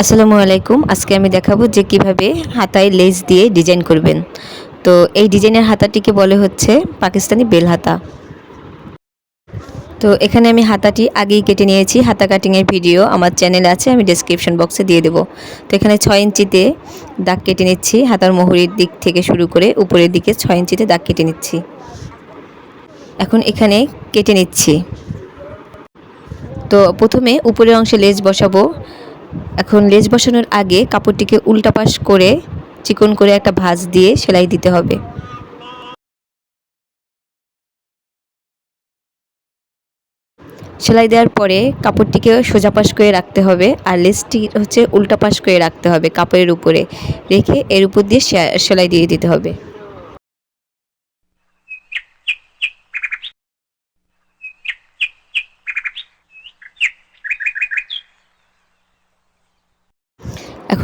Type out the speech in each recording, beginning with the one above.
আসসালামু আলাইকুম। আজকে আমি দেখাবো যে কীভাবে হাতায় লেজ দিয়ে ডিজাইন করবেন। তো এই ডিজাইনের হাতাটিকে বলে হচ্ছে পাকিস্তানি বেল হাতা। তো এখানে আমি হাতাটি আগেই কেটে নিয়েছি। হাতা কাটিংয়ের ভিডিও আমার চ্যানেলে আছে, আমি ডেসক্রিপশন বক্সে দিয়ে দেবো। তো এখানে ছয় ইঞ্চিতে দাগ কেটে নিচ্ছি। হাতার মোহরির দিক থেকে শুরু করে উপরের দিকে ছয় ইঞ্চিতে দাগ কেটে নিচ্ছি। এখন এখানে কেটে নিচ্ছি। তো প্রথমে উপরের অংশে লেজ বসাবো। এখন লেজ বসানোর আগে কাপড়টিকে উল্টাপাশ করে চিকন করে একটা ভাঁজ দিয়ে সেলাই দিতে হবে। সেলাই দেওয়ার পরে কাপড়টিকে সোজা পাশ করে রাখতে হবে আর লেসটি হচ্ছে উল্টা পাশ করে রাখতে হবে কাপড়ের উপরে। রেখে এর উপর দিয়ে সেলাই দিয়ে দিতে হবে।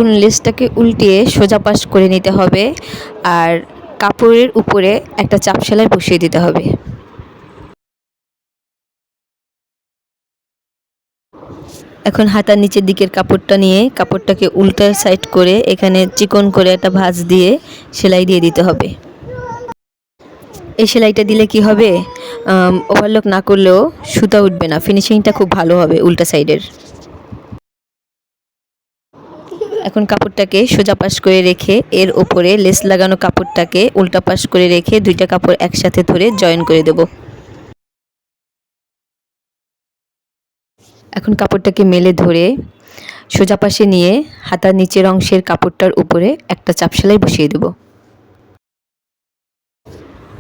এখন লেসটাকে উল্টিয়ে সোজা পাশ করে নিতে হবে আর কাপড়ের উপরে একটা চাপ সেলাই বসিয়ে দিতে হবে। এখন হাতার নিচের দিকের কাপড়টা নিয়ে কাপড়টাকে উল্টা সাইড করে এখানে চিকন করে একটা ভাঁজ দিয়ে সেলাই দিয়ে দিতে হবে। এই সেলাইটা দিলে কি হবে? ওভারলক না করলেও সুতা উঠবে না। ফিনিশিংটা খুব ভালো হবে উল্টা সাইডের। এখন কাপড়টাকে সোজা পাশ করে রেখে এর ওপরে লেস লাগানো কাপড়টাকে উল্টা পাশ করে রেখে দুইটা কাপড় একসাথে ধরে জয়েন করে দেব। এখন কাপড়টাকে মেলে ধরে সোজা পাশে নিয়ে হাতার নিচের অংশের কাপড়টার উপরে একটা চাপ সেলাই বসিয়ে দেব।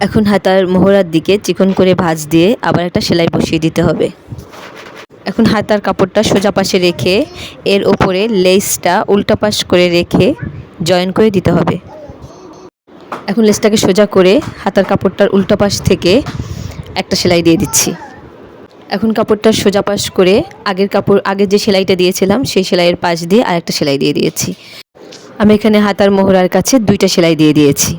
এখন হাতার মোহরার দিকে চিকন করে ভাঁজ দিয়ে আবার একটা সেলাই বসিয়ে দিতে হবে। এখন হাতার কাপড়টা সোজা পাশে রেখে এর ওপরে লেসটা উল্টা পাশ করে রেখে জয়েন করে দিতে হবে। এখন লেসটাকে সোজা করে হাতার কাপড়টার উল্টা পাশ থেকে একটা সেলাই দিয়ে দিচ্ছি। এখন কাপড়টা সোজা পাশ করে আগের কাপড়, আগের যে সেলাইটা দিয়েছিলাম, সেই সেলাইয়ের পাশ দিয়ে আরেকটা সেলাই দিয়ে দিয়েছি। আমি এখানে হাতার মোহরার কাছে দুইটা সেলাই দিয়ে দিয়েছি।